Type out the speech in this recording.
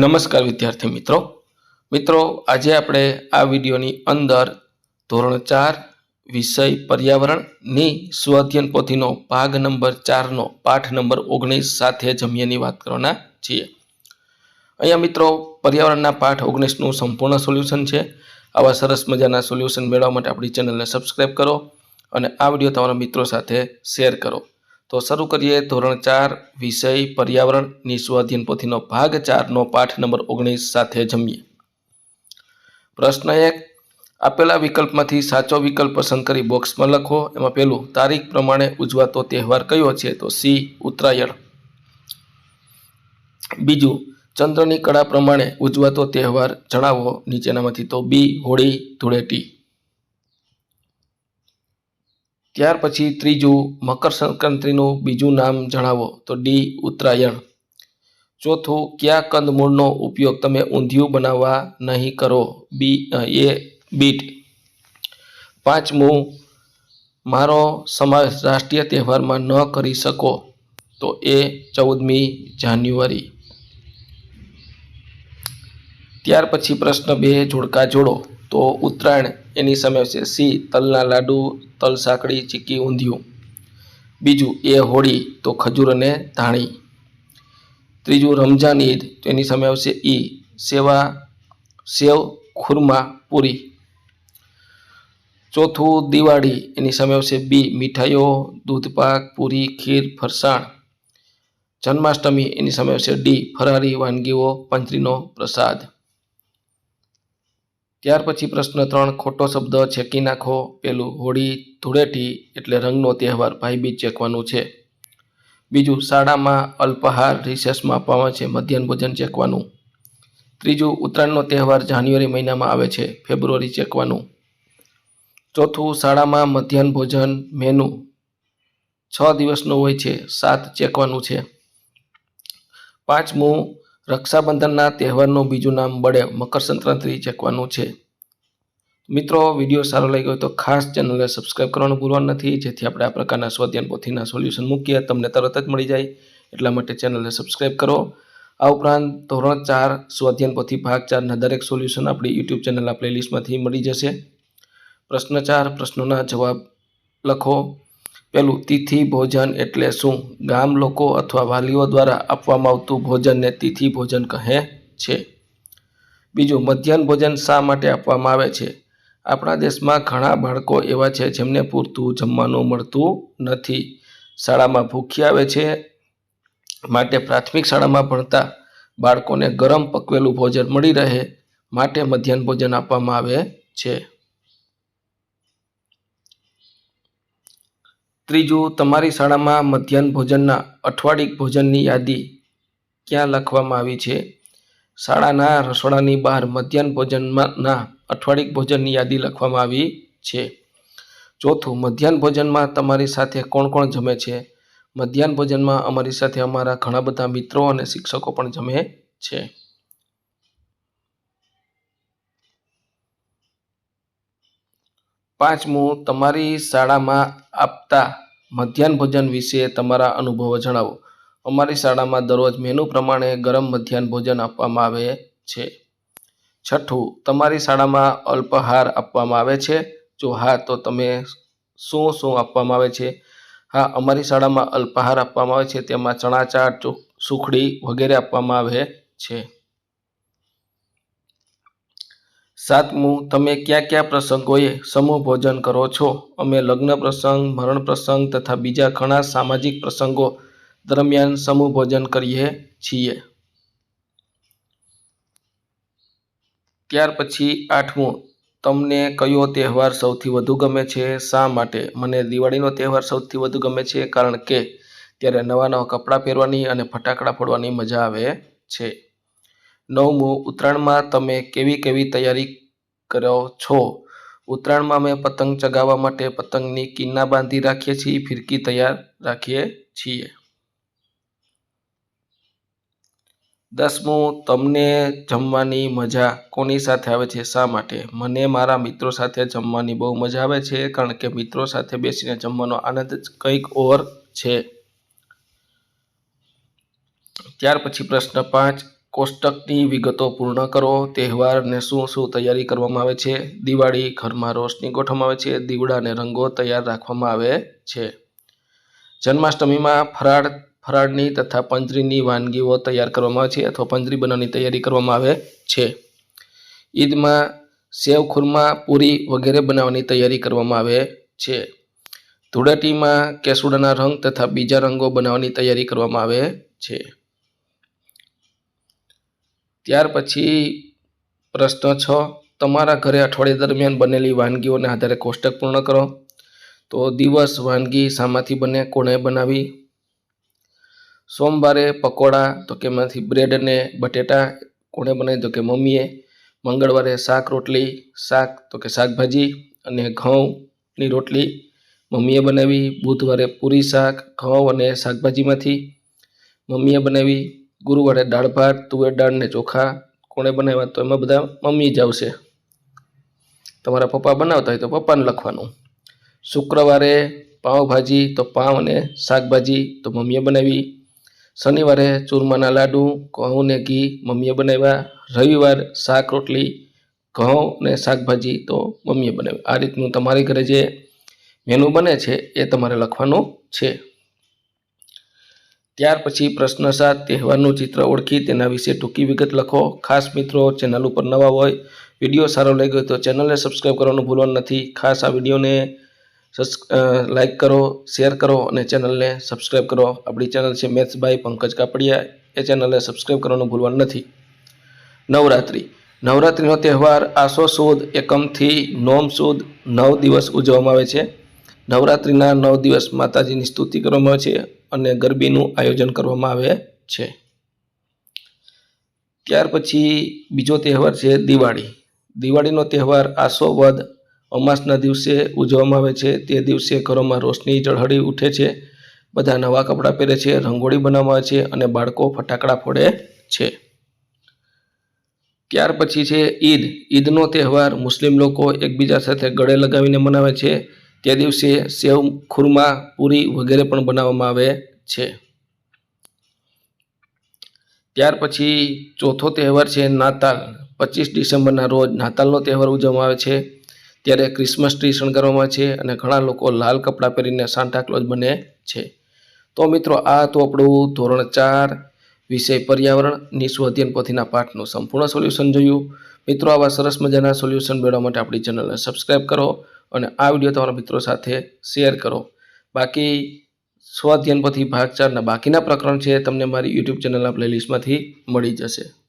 નમસ્કાર વિદ્યાર્થી મિત્રો. મિત્રો, આજે આપણે આ વિડીયોની અંદર ધોરણ ચાર વિષય પર્યાવરણની સ્વાધ્યન પોથીનો ભાગ નંબર ચારનો પાઠ નંબર ઓગણીસ સાથે જમ્યાની વાત કરવાના છીએ. અહીંયા મિત્રો, પર્યાવરણના પાઠ ઓગણીસનું સંપૂર્ણ સોલ્યુશન છે. આવા સરસ મજાના સોલ્યુશન મેળવવા માટે આપણી ચેનલને સબસ્ક્રાઈબ કરો અને આ વીડિયો તમારા મિત્રો સાથે શેર કરો. તો શરૂ કરીએ ધોરણ ચાર, વિષય પર્યાવરણ સ્વાધ્યન પોથીનો ભાગ ચારનો પાઠ નંબર ઓગણીસ સાથે જમીએ. પ્રશ્ન એક, આપેલા વિકલ્પમાંથી સાચો વિકલ્પ પસંદ કરી બોક્સમાં લખો. એમાં પહેલું તારીખ પ્રમાણે ઉજવાતો તહેવાર કયો છે? તો સી, ઉત્તરાયણ. બીજું, ચંદ્રની કળા પ્રમાણે ઉજવાતો તહેવાર જણાવો. નીચેનામાંથી તો બી, હોળી, ધૂળેટી. ત્યાર પછી ત્રીજું મકર સંક્રાંતિનું બીજું નામ જણાવો. તો ડી, ઉત્તરાયણ. ચોથું, કયા કંદમૂળનો ઉપયોગ તમે ઊંધિયું બનાવવા નહીં કરો? બી એ, બીટ. પાંચમું, મારો સમાવેશ રાષ્ટ્રીય તહેવારમાં ન કરી શકો તો એ ચૌદમી જાન્યુઆરી. ત્યાર પછી પ્રશ્ન બે, જોડકા જોડો. તો ઉત્તરાયણ એની સામે આવશે. સી તલના લાડુ, તલ સાંકળી, ચીકી, ઊંધિયું. બીજું એ હોળી, તો ખજૂર અને ધાણી. ત્રીજું રમઝાન ઈદ, તો એની સામે આવશે ઈ, સેવા, સેવ, ખુરમા, પૂરી. ચોથું દિવાળી, એની સામે આવશે બી, મીઠાઈઓ દૂધપાક પૂરી, ખીર, ફરસાણ. જન્માષ્ટમી, એની સામે આવશે ડી ફરારી વાનગીઓ પંચરીનો પ્રસાદ. ત્યાર પછી પ્રશ્ન ત્રણ, ખોટો શબ્દ છેકી નાખો. પેલું, હોળી ધૂળેટી એટલે રંગનો તહેવાર, ભાઈબીજ ચેકવાનું છે. બીજું, શાળામાં અલ્પાહાર રિસેસમાં આપવામાં છે, મધ્યાહન ભોજન ચેકવાનું. ત્રીજું, ઉત્તરાયણનો તહેવાર જાન્યુઆરી મહિનામાં આવે છે, ફેબ્રુઆરી ચેકવાનું. ચોથું, શાળામાં મધ્યાહન ભોજન મેનુ. છ દિવસનું હોય છે, સાત ચેકવાનું છે. પાંચમું, રક્ષાબંધનના તહેવારનું બીજું નામ બળે મકર સંક્રાંતિ ચેકવાનું છે. મિત્રો, વીડિયો સારો લાગ્યો હોય તો ખાસ ચેનલને સબસ્ક્રાઈબ કરવાનું ભૂલવાનું નથી. જેથી આપણે આ પ્રકારના સ્વાધ્યાન પોથીના સોલ્યુશન મૂકીએ, તમને તરત જ મળી જાય. એટલા માટે ચેનલને સબસ્ક્રાઈબ કરો. આ ઉપરાંત ધોરણ ચાર સ્વાધ્યાન પોથી ભાગ ચારના દરેક સોલ્યુશન આપણી યુટ્યુબ ચેનલના પ્લેલિસ્ટમાંથી મળી જશે. પ્રશ્ન ચાર, પ્રશ્નોના જવાબ લખો. પહેલું, તિથિ, ભોજન એટલે શું? ગામ, લોકો અથવા વાલીઓ દ્વારા આપવામાં આવતું ભોજનને તિથિ ભોજન કહે છે. બીજું, મધ્યાહન ભોજન શા માટે આપવામાં આવે છે? આપણા દેશમાં ઘણા બાળકો એવા છે જેમને પૂરતું જમવાનું મળતું નથી. શાળામાં ભૂખી આવે છે માટે પ્રાથમિક શાળામાં ભણતા બાળકોને ગરમ પકવેલું ભોજન મળી રહે માટે મધ્યાહન ભોજન આપવામાં આવે છે. ત્રીજું, તમારી શાળામાં મધ્યાહન ભોજનના અઠવાડિક ભોજનની યાદી ક્યાં લખવામાં આવી છે? શાળાના રસોડાની બહાર મધ્યાહન ભોજનમાંના અઠવાડિક ભોજનની યાદી લખવામાં આવી છે. ચોથું, મધ્યાહન ભોજનમાં તમારી સાથે કોણ કોણ જમે છે? મધ્યાહન ભોજનમાં અમારી સાથે અમારા ઘણા બધા મિત્રો અને શિક્ષકો પણ જમે છે. પાંચમું, તમારી શાળામાં આપતા મધ્યાહન ભોજન વિશે તમારા અનુભવો જણાવો. અમારી શાળામાં દરરોજ મેનુ પ્રમાણે ગરમ મધ્યાહન ભોજન આપવામાં આવે છે. છઠ્ઠું, તમારી શાળામાં અલ્પાહાર આપવામાં આવે છે? જો હા, તો તમે શું શું આપવામાં આવે છે? હા, અમારી શાળામાં અલ્પાહાર આપવામાં આવે છે, તેમાં ચણા ચાટ સુખડી વગેરે આપવામાં આવે છે. સાતમું, તમે કયા કયા પ્રસંગોએ સમૂહ ભોજન કરો છો? અમે લગ્ન પ્રસંગ, મરણ પ્રસંગ તથા બીજા ઘણા સામાજિક પ્રસંગો દરમિયાન સમૂહ ભોજન કરીએ છીએ. ત્યાર પછી આઠમું, તમને કયો તહેવાર સૌથી વધુ ગમે છે? શા માટે? મને દિવાળીનો તહેવાર સૌથી વધુ ગમે છે, કારણ કે ત્યારે નવા નવા કપડાં પહેરવાની અને ફટાકડા ફોડવાની મજા આવે છે. નવમું, ઉત્તરાયણમાં તમે કેવી કેવી તૈયારી કરો છો? ઉત્તરાયણમાં અમે પતંગ ચગાવવા માટે પતંગની કિન્ના બાંધી રાખીએ છીએ, ફિરકી તૈયાર રાખીએ છીએ. દસમું તમને જમવાની મજા કોની સાથે આવે છે? શા માટે? મને મારા મિત્રો સાથે જમવાની બહુ મજા આવે છે, કારણ કે મિત્રો સાથે બેસીને જમવાનો આનંદ જ કંઈક ઓર છે. ત્યાર પછી પ્રશ્ન પાંચ, કોષ્ટકની વિગતો પૂર્ણ કરો. તહેવારને શું શું તૈયારી કરવામાં આવે છે? દિવાળી, ઘરમાં રોશની ગોઠવવામાં આવે છે, દીવડાને રંગો તૈયાર રાખવામાં આવે છે. જન્માષ્ટમીમાં ફરાળ ફરાળની તથા પંજરીની વાનગીઓ તૈયાર કરવામાં આવે છે અથવા પંજરી બનાવવાની તૈયારી કરવામાં આવે છે. ઈદમાં સેવ, ખુરમા, પૂરી વગેરે બનાવવાની તૈયારી કરવામાં આવે છે. ધૂળેટીમાં કેસુડાના રંગ તથા બીજા રંગો બનાવવાની તૈયારી કરવામાં આવે છે. ત્યાર પછી પ્રશ્ન છ, તમારા ઘરે અઠવાડિયા દરમિયાન બનેલી વાનગીઓના આધારે કોષ્ટક પૂર્ણ કરો. તો દિવસ વાનગી શામાંથી બને, કોણે બનાવી? સોમવારે પકોડા, તો કે એમાંથી બ્રેડ અને બટેટા, કોણે બનાવી તો કે મમ્મીએ. મંગળવારે શાક રોટલી, શાક, તો કે શાકભાજી અને ઘઉંની રોટલી મમ્મીએ બનાવી. બુધવારે પૂરી શાક, ઘઉં અને શાકભાજીમાંથી મમ્મીએ બનાવી. ગુરુવારે દાળ ભાત, તુવેર દાળ ને ચોખા, કોણે બનાવ્યા? તો એમાં બધા મમ્મી જ આવશે. તમારા પપ્પા બનાવતા હોય તો પપ્પાને લખવાનું. શુક્રવારે પાઉંભાજી તો પાઉં અને શાકભાજી, તો મમ્મીએ બનાવી. શનિવારે ચૂરમાના લાડુ, ઘઉં ઘી મમ્મીએ બનાવ્યા. રવિવાર શાક રોટલી, ઘઉં ને શાકભાજી તો મમ્મીએ બનાવ્યું. આ રીતનું તમારી ઘરે જે મેનુ બને છે એ તમારે લખવાનું છે. ત્યાર પછી પ્રશ્ન સાત, તહેવારનું ચિત્ર ઓળખી તેના વિશે ટૂંકી વિગત લખો. ખાસ મિત્રો, ચેનલ ઉપર નવા હોય, વીડિયો સારો લાગ્યો તો ચેનલને સબસ્ક્રાઈબ કરવાનું ભૂલવાનું નથી. ખાસ આ વિડીયોને લાઈક કરો શેર કરો અને ચેનલને સબસ્ક્રાઈબ કરો. આપણી ચેનલ છે મેથ્સ બાય પંકજ કાપડિયા. એ ચેનલને સબસ્ક્રાઈબ કરવાનું ભૂલવાનું નથી. નવરાત્રિ. નવરાત્રિનો તહેવાર આસો સુદ, એકમથી નોમ સુદ, નવ દિવસ ઉજવવામાં આવે છે. નવરાત્રિના નવ દિવસ માતાજીની સ્તુતિ કરવામાં આવે છે અને ગરબીનું આયોજન કરવામાં આવે છે. ત્યાર પછી બીજો તહેવાર છે દિવાળી. દિવાળીનો તહેવાર આસો વદ અમાસના દિવસે ઉજવવામાં આવે છે. તે દિવસે ઘરોમાં રોશની ઝળહળી ઉઠે છે. બધા નવા કપડાં પહેરે છે, રંગોળી બનાવવામાં આવે છે અને બાળકો ફટાકડા ફોડે છે. ત્યાર પછી છે ઈદ. ઈદનો તહેવાર મુસ્લિમ લોકો એકબીજા સાથે ગળે લગાવીને મનાવે છે. તે દિવસે સેવ, ખુરમા, પૂરી વગેરે પણ બનાવવામાં આવે છે. ત્યાર પછી ચોથો તહેવાર છે નાતાલ. પચીસ ડિસેમ્બરના રોજ નાતાલનો તહેવાર ઉજવવામાં આવે છે. ત્યારે ક્રિસમસ ટ્રી શણગારવામાં છે અને ઘણા લોકો લાલ કપડાં પહેરીને સાન્ટા ક્લોઝ બને છે. તો મિત્રો, આ તો આપણું ધોરણ ચાર વિષય પર્યાવરણ, નિસ્વ અધ્યયન પોથીના પાઠનું સંપૂર્ણ સોલ્યુશન જોયું. મિત્રો, આવા સરસ મજાના સોલ્યુશન મેળવવા માટે આપણી ચેનલને સબસ્ક્રાઈબ કરો અને આ વીડિયો તમારા મિત્રો સાથે શેર કરો. બાકી સ્વાધ્યાયન પોથી ભાગ ચારના બાકીના પ્રકરણ છે તમને મારી યુટ્યુબ ચેનલના પ્લેલિસ્ટમાંથી મળી જશે.